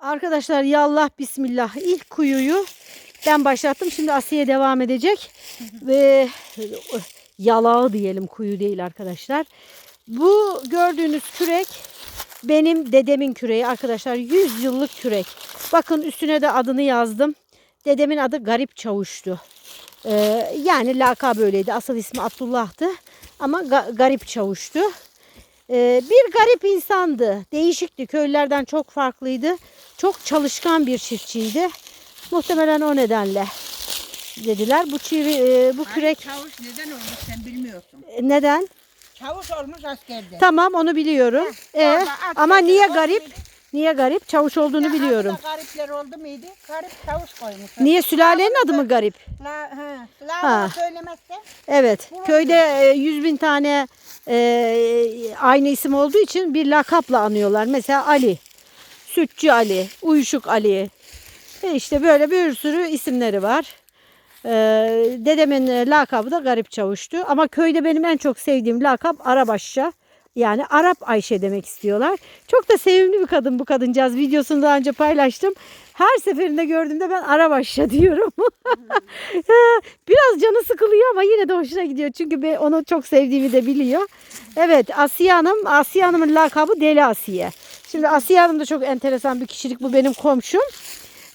Arkadaşlar yallah bismillah ilk kuyuyu ben başlattım. Şimdi Asiye devam edecek. Ve yalağı diyelim kuyu değil arkadaşlar. Bu gördüğünüz kürek benim dedemin küreği arkadaşlar. 100 yıllık kürek. Bakın üstüne de adını yazdım. Dedemin adı Garip Çavuş'tu. Ee, yani lakabı öyleydi. Asıl ismi Abdullah'tı. Ama ga- Garip Çavuş'tu. Ee, bir garip insandı. Değişikti. Köylülerden çok farklıydı. Çok çalışkan bir çiftçiydi. Muhtemelen o nedenle dediler. Bu çivi, e, bu kürek Çavuş neden olmuş sen bilmiyorsun. e, neden? Çavuş olmuş askerde. Tamam onu biliyorum. Ee, orada askerde ama niye garip? muydu? Niye garip? Çavuş olduğunu Ya biliyorum. adına garipler oldu muydu? Garip çavuş koymuş. Niye sülalenin adı mı garip? La, ha. La Ha. söylemezse Evet. Köyde e, 100 bin tane e, aynı isim olduğu için bir lakapla anıyorlar. Mesela Ali, Sütçü Ali, Uyuşuk Ali. E işte böyle bir sürü isimleri var. E, dedemin lakabı da Garip Çavuş'tu. Ama köyde benim en çok sevdiğim lakap Arabaşça. Yani Arap Ayşe demek istiyorlar. Çok da sevimli bir kadın bu kadıncağız. Videosunu daha önce paylaştım. Her seferinde gördüğümde ben Arabaşça diyorum. Biraz canı sıkılıyor ama yine de hoşuna gidiyor. Çünkü onu çok sevdiğimi de biliyor. Evet Asiye Hanım, Asiye Hanım'ın lakabı Deli Asiye. Şimdi Asiye Hanım da çok enteresan bir kişilik. Bu benim komşum.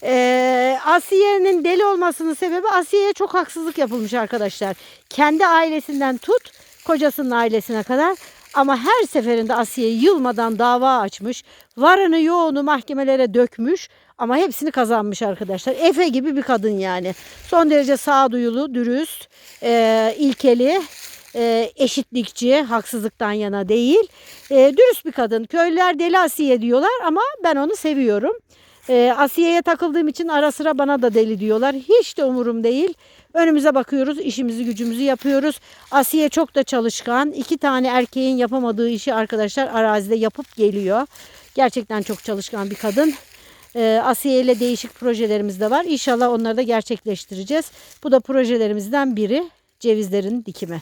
Ee, Asiye'nin deli olmasının sebebi Asiye'ye çok haksızlık yapılmış arkadaşlar. Kendi ailesinden tut kocasının ailesine kadar. Ama her seferinde Asiye yılmadan dava açmış. Varını yoğunu mahkemelere dökmüş. Ama hepsini kazanmış arkadaşlar. Efe gibi bir kadın yani. Son derece sağduyulu, dürüst, e, ilkeli, e, eşitlikçi, haksızlıktan yana değil. E, dürüst bir kadın. Köylüler deli Asiye diyorlar ama ben onu seviyorum. E, Asiye'ye takıldığım için ara sıra bana da deli diyorlar. Hiç de umurum değil. Önümüze bakıyoruz, işimizi gücümüzü yapıyoruz. Asiye çok da çalışkan. İki tane erkeğin yapamadığı işi arkadaşlar arazide yapıp geliyor. Gerçekten çok çalışkan bir kadın. Ee, Asiye ile değişik projelerimiz de var. İnşallah onları da gerçekleştireceğiz. Bu da projelerimizden biri cevizlerin dikimi.